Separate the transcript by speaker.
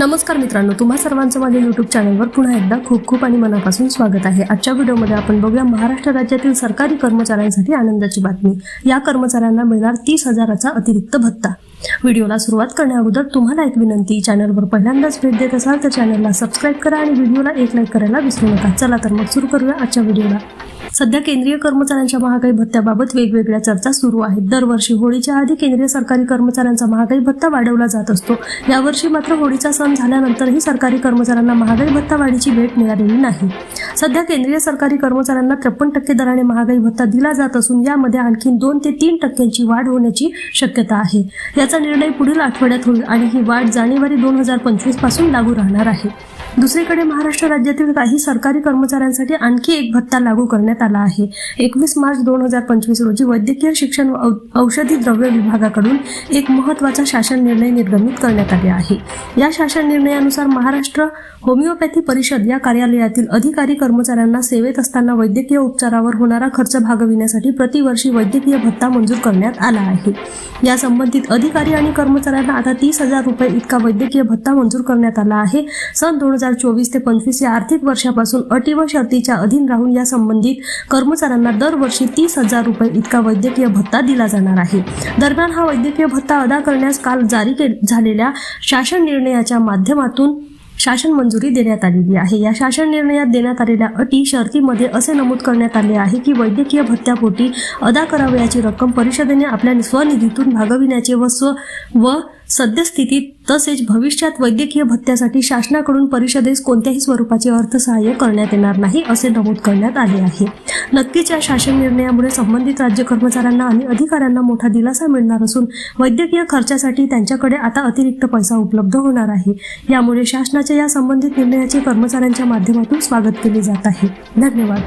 Speaker 1: नमस्कार मित्रांनो तुम्हा सर्वांचं माझ्या यूट्यूब चॅनलवर पुन्हा एकदा खूप खूप आणि मनापासून स्वागत आहे. आजच्या व्हिडिओमध्ये आपण बघूया महाराष्ट्र राज्यातील सरकारी कर्मचाऱ्यांसाठी आनंदाची बातमी. या कर्मचाऱ्यांना मिळणार तीस हजाराचा अतिरिक्त भत्ता. व्हिडिओला सुरुवात करण्याअगोदर तुम्हाला एक विनंती चॅनलवर पहिल्यांदाच भेट देत असाल तर चॅनलला सबस्क्राईब करा आणि व्हिडिओला एक लाईक करायला विसरू नका. चला तर मग सुरू करूया आजच्या व्हिडिओला. सध्या केंद्रीय कर्मचाऱ्यांच्या महागाई भत्त्याबाबत वेगवेगळ्या चर्चा सुरू आहेत. दरवर्षी होळीच्या आधी केंद्रीय सरकारी कर्मचाऱ्यांचा महागाई भत्ता वाढवला जात असतो. यावर्षी मात्र होळीचा सण झाल्यानंतरही सरकारी कर्मचाऱ्यांना महागाई भत्ता वाढीची भेट मिळालेली नाही. सध्या केंद्रीय सरकारी कर्मचाऱ्यांना त्रेपन्न टक्के दराने महागाई भत्ता दिला जात असून यामध्ये आणखी दोन ते तीन टक्क्यांची वाढ होण्याची शक्यता आहे. याचा निर्णय पुढील आठवड्यात होईल आणि ही वाढ जानेवारी दोन हजार पंचवीसपासून लागू राहणार आहे. दुसरीकडे महाराष्ट्र राज्यातील काही सरकारी कर्मचाऱ्यांसाठी आणखी एक भत्ता लागू करण्यात आला आहे. एकवीस मार्च दोन हजार पंचवीस रोजी वैद्यकीय शिक्षण व औ- औषधी द्रव्य विभागाकडून एक महत्त्वाचा शासन निर्णय निर्गमित करण्यात आले आहे. या शासन निर्णयानुसार महाराष्ट्र होमिओपॅथी परिषद या कार्यालयातील अधिकारी कर्मचाऱ्यांना सेवेत असताना वैद्यकीय उपचारावर होणारा खर्च भागविण्यासाठी प्रतिवर्षी वैद्यकीय भत्ता मंजूर करण्यात आला आहे. या संबंधित अधिकारी आणि कर्मचाऱ्यांना आता तीस हजार रुपये इतका वैद्यकीय भत्ता मंजूर करण्यात आला आहे. सन दोन हजार चोवीस ते पंचवीस या आर्थिक वर्षापासून अटी व शर्तीच्या अधीन राहून या संबंधित कर्मचाऱ्यांना दरवर्षी तीस हजार रुपये इतका वैद्यकीय भत्ता दिला जाणार आहे. दरम्यान हा वैद्यकीय भत्ता अदा करण्यास काल जारी के- झालेल्या शासन निर्णयाच्या माध्यमातून शासन मंजुरी देण्यात आलेली आहे. या शासन निर्णयात देण्यात आलेल्या अटी शर्तीमध्ये असे नमूद करण्यात आले आहे की वैद्यकीय भत्त्यापोटी अदा करावयाची रक्कम परिषदेने आपल्या स्वनिधीतून भागविण्याचे व स्व व सद्यस्थितीत तसेच भविष्यात वैद्यकीय भत्त्यासाठी शासनाकडून परिषदेस कोणत्याही स्वरूपाचे अर्थसहाय्य करण्यात येणार नाही असे नमूद करण्यात आले आहे. नक्कीच या शासन निर्णयामुळे संबंधित राज्य कर्मचाऱ्यांना आणि अधिकाऱ्यांना मोठा दिलासा मिळणार असून वैद्यकीय खर्चासाठी त्यांच्याकडे आता अतिरिक्त पैसा उपलब्ध होणार आहे. यामुळे शासनाच्या या संबंधित निर्णयाचे कर्मचाऱ्यांच्या माध्यमातून स्वागत केले जात आहे. धन्यवाद.